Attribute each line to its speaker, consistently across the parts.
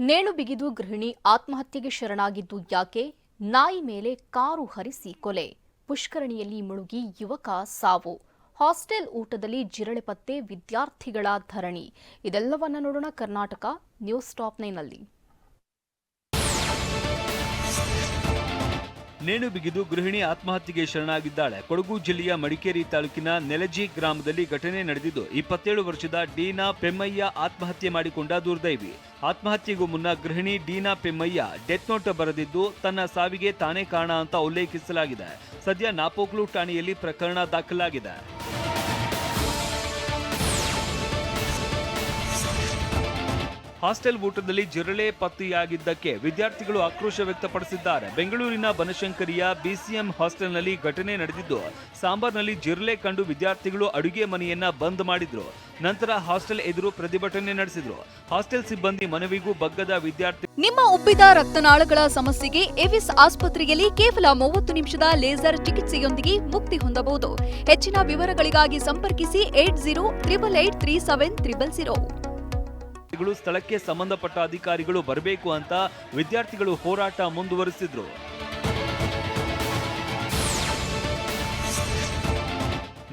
Speaker 1: ನೇಣು ಬಿಗಿದು ಗೃಹಿಣಿ ಆತ್ಮಹತ್ಯೆಗೆ ಶರಣಾಗಿದ್ದು ಯಾಕೆ? ನಾಯಿ ಮೇಲೆ ಕಾರು ಹರಿಸಿ ಕೊಲೆ. ಪುಷ್ಕರಣಿಯಲ್ಲಿ ಮುಳುಗಿ ಯುವಕ ಸಾವು. ಹಾಸ್ಟೆಲ್ ಊಟದಲ್ಲಿ ಜಿರಳೆ ಪತ್ತೆ ವಿದ್ಯಾರ್ಥಿಗಳ ಧರಣಿ. ಇದೆಲ್ಲವನ್ನ ನೋಡೋಣ ಕರ್ನಾಟಕ ನ್ಯೂಸ್ ಟಾಪ್ ನೈನಲ್ಲಿ
Speaker 2: ನೇಣು ಬಿಗಿದು ಗೃಹಿಣಿ ಆತ್ಮಹತ್ಯೆಗೆ ಶರಣಾಗಿದ್ದಾಳೆ. ಕೊಡಗು ಜಿಲ್ಲೆಯ ಮಡಿಕೇರಿ ತಾಲೂಕಿನ ನೆಲಜಿ ಗ್ರಾಮದಲ್ಲಿ ಘಟನೆ ನಡೆದಿದ್ದು, ಇಪ್ಪತ್ತೇಳು ವರ್ಷದ ಡೀನಾ ಪೆಮ್ಮಯ್ಯ ಆತ್ಮಹತ್ಯೆ ಮಾಡಿಕೊಂಡ ದುರ್ದೈವಿ. ಆತ್ಮಹತ್ಯೆಗೂ ಮುನ್ನ ಗೃಹಿಣಿ ಡೀನಾ ಪೆಮ್ಮಯ್ಯ ಡೆತ್ ನೋಟ್ ಬರೆದಿದ್ದು, ತನ್ನ ಸಾವಿಗೆ ತಾನೇ ಕಾರಣ ಅಂತ ಉಲ್ಲೇಖಿಸಲಾಗಿದೆ. ಸದ್ಯ ನಾಪೋಕ್ಲು ಠಾಣೆಯಲ್ಲಿ ಪ್ರಕರಣ ದಾಖಲಾಗಿದೆ. ಹಾಸ್ಟೆಲ್ ಊಟದಲ್ಲಿ ಜಿರಳೆ ಪತ್ತೆಯಾಗಿದ್ದಕ್ಕೆ ವಿದ್ಯಾರ್ಥಿಗಳು ಆಕ್ರೋಶ ವ್ಯಕ್ತಪಡಿಸಿದ್ದಾರೆ. ಬೆಂಗಳೂರಿನ ಬನಶಂಕರಿಯ ಬಿಸಿಎಂ ಹಾಸ್ಟೆಲ್ನಲ್ಲಿ ಘಟನೆ ನಡೆದಿದ್ದು, ಸಾಂಬಾರ್ನಲ್ಲಿ ಜಿರಳೆ ಕಂಡು ವಿದ್ಯಾರ್ಥಿಗಳು ಅಡುಗೆ ಮನೆಯನ್ನ ಬಂದ್ ಮಾಡಿದ್ರು. ನಂತರ ಹಾಸ್ಟೆಲ್ ಎದುರು ಪ್ರತಿಭಟನೆ ನಡೆಸಿದ್ರು. ಹಾಸ್ಟೆಲ್ ಸಿಬ್ಬಂದಿ ಮನವಿಗೂ ಬಗ್ಗದ ವಿದ್ಯಾರ್ಥಿ
Speaker 3: ನಿಮ್ಮ ಉಬ್ಬಿದ ರಕ್ತನಾಳಗಳ ಸಮಸ್ಯೆಗೆ ಎವಿಸ್ ಆಸ್ಪತ್ರೆಯಲ್ಲಿ ಕೇವಲ ಮೂವತ್ತು ನಿಮಿಷದ ಲೇಸರ್ ಚಿಕಿತ್ಸೆಯೊಂದಿಗೆ ಮುಕ್ತಿ ಹೊಂದಬಹುದು. ಹೆಚ್ಚಿನ ವಿವರಗಳಿಗಾಗಿ ಸಂಪರ್ಕಿಸಿ eight zero triple eight three seven triple zero.
Speaker 2: ಗಳು ಸ್ಥಳಕ್ಕೆ ಸಂಬಂಧಪಟ್ಟ ಅಧಿಕಾರಿಗಳು ಬರಬೇಕು ಅಂತ ವಿದ್ಯಾರ್ಥಿಗಳು ಹೋರಾಟ ಮುಂದುವರಿಸಿದ್ರು.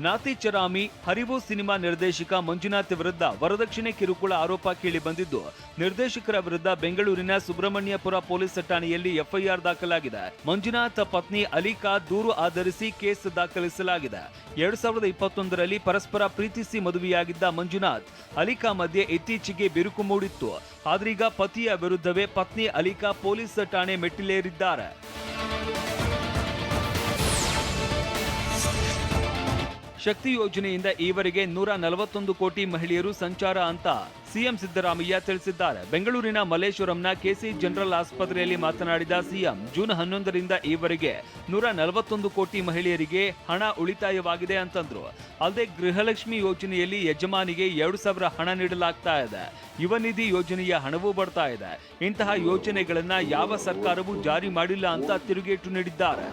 Speaker 2: ನಾತಿ ಚರಾಮಿ, ಹರಿವು ಸಿನಿಮಾ ನಿರ್ದೇಶಕ ಮಂಜುನಾಥ್ ವಿರುದ್ಧ ವರದಕ್ಷಿಣೆ ಕಿರುಕುಳ ಆರೋಪ ಕೇಳಿ ಬಂದಿದ್ದು, ನಿರ್ದೇಶಕರ ವಿರುದ್ಧ ಬೆಂಗಳೂರಿನ ಸುಬ್ರಹ್ಮಣ್ಯಪುರ ಪೊಲೀಸ್ ಠಾಣೆಯಲ್ಲಿ ಎಫ್ಐಆರ್ ದಾಖಲಾಗಿದೆ. ಮಂಜುನಾಥ್ ಪತ್ನಿ ಅಲಿಕಾ ದೂರು ಆಧರಿಸಿ ಕೇಸ್ ದಾಖಲಿಸಲಾಗಿದೆ. ಎರಡ್ ಸಾವಿರದ ಇಪ್ಪತ್ತೊಂದರಲ್ಲಿ ಪರಸ್ಪರ ಪ್ರೀತಿಸಿ ಮದುವೆಯಾಗಿದ್ದ ಮಂಜುನಾಥ್ ಅಲಿಕಾ ಮಧ್ಯೆ ಇತ್ತೀಚೆಗೆ ಬಿರುಕು ಮೂಡಿತ್ತು. ಆದ್ರೀಗ ಪತಿಯ ವಿರುದ್ಧವೇ ಪತ್ನಿ ಅಲಿಕಾ ಪೊಲೀಸ್ ಠಾಣೆ ಮೆಟ್ಟಿಲೇರಿದ್ದಾರೆ. ಶಕ್ತಿ ಯೋಜನೆಯಿಂದ ಈವರೆಗೆ ನೂರ ನಲವತ್ತೊಂದು ಕೋಟಿ ಮಹಿಳೆಯರು ಸಂಚಾರ ಅಂತ ಸಿಎಂ ಸಿದ್ದರಾಮಯ್ಯ ತಿಳಿಸಿದ್ದಾರೆ. ಬೆಂಗಳೂರಿನ ಮಲ್ಲೇಶ್ವರಂನ ಕೆಸಿ ಜನರಲ್ ಆಸ್ಪತ್ರೆಯಲ್ಲಿ ಮಾತನಾಡಿದ ಸಿಎಂ, ಜೂನ್ ಹನ್ನೊಂದರಿಂದ ಈವರೆಗೆ ನೂರ ನಲವತ್ತೊಂದು ಕೋಟಿ ಮಹಿಳೆಯರಿಗೆ ಹಣ ಉಳಿತಾಯವಾಗಿದೆ ಅಂತಂದ್ರು. ಅಲ್ಲದೆ ಗೃಹಲಕ್ಷ್ಮಿ ಯೋಜನೆಯಲ್ಲಿ ಯಜಮಾನಿಗೆ ಎರಡು ಸಾವಿರ ಹಣ ನೀಡಲಾಗ್ತಾ ಇದೆ. ಯುವ ನಿಧಿ ಯೋಜನೆಯ ಹಣವೂ ಬರ್ತಾ ಇದೆ. ಇಂತಹ ಯೋಜನೆಗಳನ್ನ ಯಾವ ಸರ್ಕಾರವೂ ಜಾರಿ ಮಾಡಿಲ್ಲ ಅಂತ ತಿರುಗೇಟು ನೀಡಿದ್ದಾರೆ.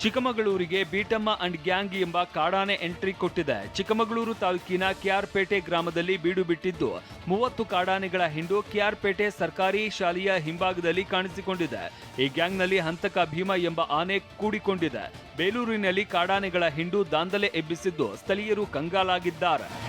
Speaker 2: ಚಿಕ್ಕಮಗಳೂರಿಗೆ ಬೀಟಮ್ಮ ಅಂಡ್ ಗ್ಯಾಂಗ್ ಎಂಬ ಕಾಡಾನೆ ಎಂಟ್ರಿ ಕೊಟ್ಟಿದೆ. ಚಿಕ್ಕಮಗಳೂರು ತಾಲೂಕಿನ ಕೆಆರ್ಪೇಟೆ ಗ್ರಾಮದಲ್ಲಿ ಬೀಡು ಬಿಟ್ಟಿದ್ದು. ಮೂವತ್ತು ಕಾಡಾನೆಗಳ ಹಿಂಡು ಕೆಆರ್ಪೇಟೆ ಸರ್ಕಾರಿ ಶಾಲೆಯ ಹಿಂಭಾಗದಲ್ಲಿ ಕಾಣಿಸಿಕೊಂಡಿದೆ. ಈ ಗ್ಯಾಂಗ್ನಲ್ಲಿ ಹಂತಕ ಭೀಮ ಎಂಬ ಆನೆ ಕೂಡಿಕೊಂಡಿದೆ. ಬೇಲೂರಿನಲ್ಲಿ ಕಾಡಾನೆಗಳ ಹಿಂಡು ದಾಂಧಲೆ ಎಬ್ಬಿಸಿದ್ದು. ಸ್ಥಳೀಯರು ಕಂಗಾಲಾಗಿದ್ದಾರೆ.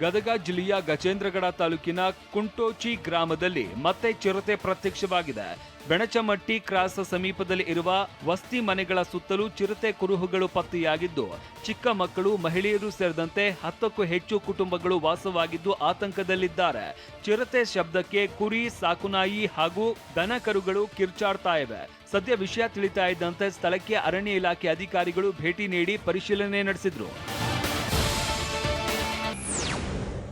Speaker 2: ಗದಗ ಜಿಲ್ಲೆಯ ಗಜೇಂದ್ರಗಡ ತಾಲೂಕಿನ ಕುಂಟೋಚಿ ಗ್ರಾಮದಲ್ಲಿ ಮತ್ತೆ ಚಿರತೆ ಪ್ರತ್ಯಕ್ಷವಾಗಿದೆ. ಬೆಣಚಮಟ್ಟಿ ಕ್ರಾಸ್ ಸಮೀಪದಲ್ಲಿ ಇರುವ ವಸ್ತಿ ಮನೆಗಳ ಸುತ್ತಲೂ ಚಿರತೆ ಕುರುಹುಗಳು ಪತ್ತೆಯಾಗಿದ್ದು, ಚಿಕ್ಕ ಮಕ್ಕಳು, ಮಹಿಳೆಯರು ಸೇರಿದಂತೆ ಹತ್ತಕ್ಕೂ ಹೆಚ್ಚು ಕುಟುಂಬಗಳು ವಾಸವಾಗಿದ್ದು ಆತಂಕದಲ್ಲಿದ್ದಾರೆ. ಚಿರತೆ ಶಬ್ದಕ್ಕೆ ಕುರಿ, ಸಾಕುನಾಯಿ ಹಾಗೂ ದನ ಕರುಗಳು ಕಿರ್ಚಾಡ್ತಾ ಇವೆ. ಸದ್ಯ ವಿಷಯ ತಿಳಿತಾ ಇದ್ದಂತೆ ಸ್ಥಳಕ್ಕೆ ಅರಣ್ಯ ಇಲಾಖೆ ಅಧಿಕಾರಿಗಳು ಭೇಟಿ ನೀಡಿ ಪರಿಶೀಲನೆ ನಡೆಸಿದ್ರು.